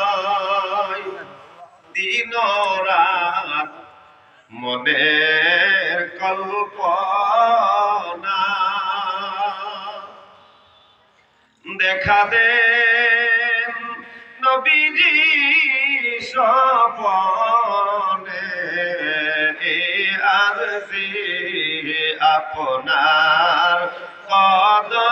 নাই দিন কল্পনা। দেখা দেন নবীজি সপনে এ আরজি আপনার কদমে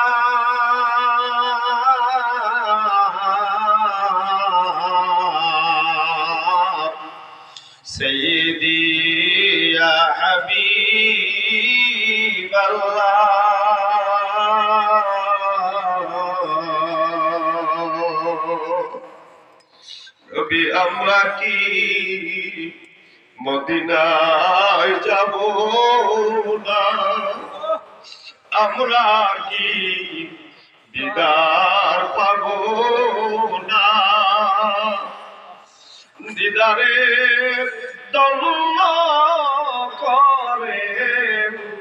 سيدي يا حبيب الله নবী আমরা কি মদিনায় যাব না আমরা কি দিদার পাব না দিদারে দল্ল করে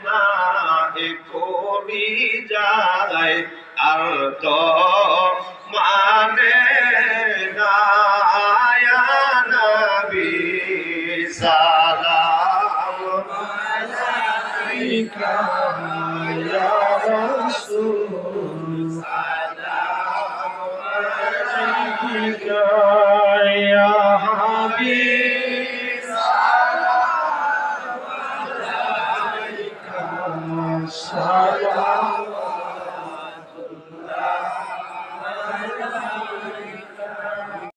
না এখনই যায় আর তো মানে না ইয়া